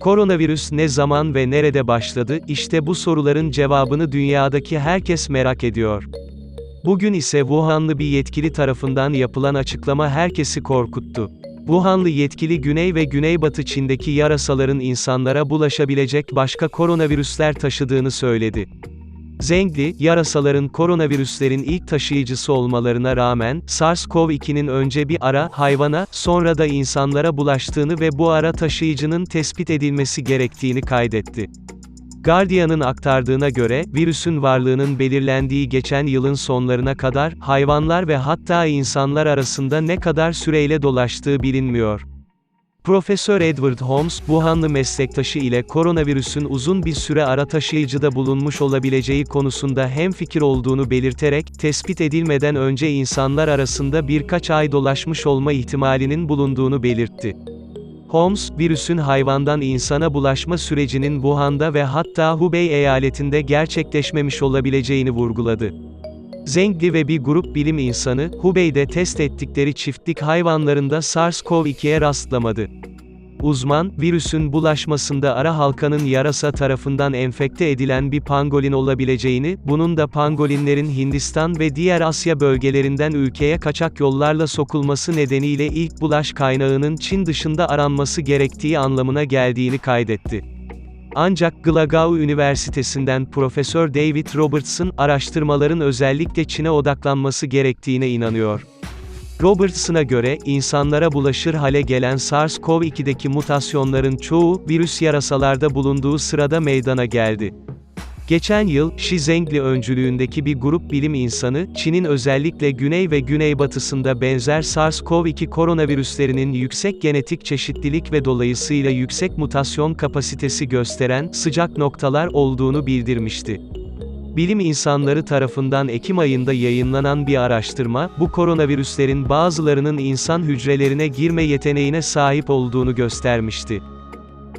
Koronavirüs ne zaman ve nerede başladı? İşte bu soruların cevabını dünyadaki herkes merak ediyor. Bugün ise Wuhanlı bir yetkili tarafından yapılan açıklama herkesi korkuttu. Wuhanlı yetkili Güney ve Güneybatı Çin'deki yarasaların insanlara bulaşabilecek başka koronavirüsler taşıdığını söyledi. Zengli, yarasaların koronavirüslerin ilk taşıyıcısı olmalarına rağmen, SARS-CoV-2'nin önce bir ara hayvana, sonra da insanlara bulaştığını ve bu ara taşıyıcının tespit edilmesi gerektiğini kaydetti. Guardian'ın aktardığına göre, virüsün varlığının belirlendiği geçen yılın sonlarına kadar, hayvanlar ve hatta insanlar arasında ne kadar süreyle dolaştığı bilinmiyor. Profesör Edward Holmes, Wuhanlı meslektaşı ile koronavirüsün uzun bir süre ara taşıyıcıda bulunmuş olabileceği konusunda hemfikir olduğunu belirterek, tespit edilmeden önce insanlar arasında birkaç ay dolaşmış olma ihtimalinin bulunduğunu belirtti. Holmes, virüsün hayvandan insana bulaşma sürecinin Wuhan'da ve hatta Hubei eyaletinde gerçekleşmemiş olabileceğini vurguladı. Zengli ve bir grup bilim insanı, Hubei'de test ettikleri çiftlik hayvanlarında SARS-CoV-2'ye rastlamadı. Uzman, virüsün bulaşmasında ara halkanın yarasa tarafından enfekte edilen bir pangolin olabileceğini, bunun da pangolinlerin Hindistan ve diğer Asya bölgelerinden ülkeye kaçak yollarla sokulması nedeniyle ilk bulaş kaynağının Çin dışında aranması gerektiği anlamına geldiğini kaydetti. Ancak Glasgow Üniversitesi'nden Profesör David Robertson, araştırmaların özellikle Çin'e odaklanması gerektiğine inanıyor. Robertson'a göre, insanlara bulaşır hale gelen SARS-CoV-2'deki mutasyonların çoğu, virüs yarasalarda bulunduğu sırada meydana geldi. Geçen yıl, Xi Zhengli öncülüğündeki bir grup bilim insanı, Çin'in özellikle güney ve güneybatısında benzer SARS-CoV-2 koronavirüslerinin yüksek genetik çeşitlilik ve dolayısıyla yüksek mutasyon kapasitesi gösteren, sıcak noktalar olduğunu bildirmişti. Bilim insanları tarafından Ekim ayında yayınlanan bir araştırma, bu koronavirüslerin bazılarının insan hücrelerine girme yeteneğine sahip olduğunu göstermişti.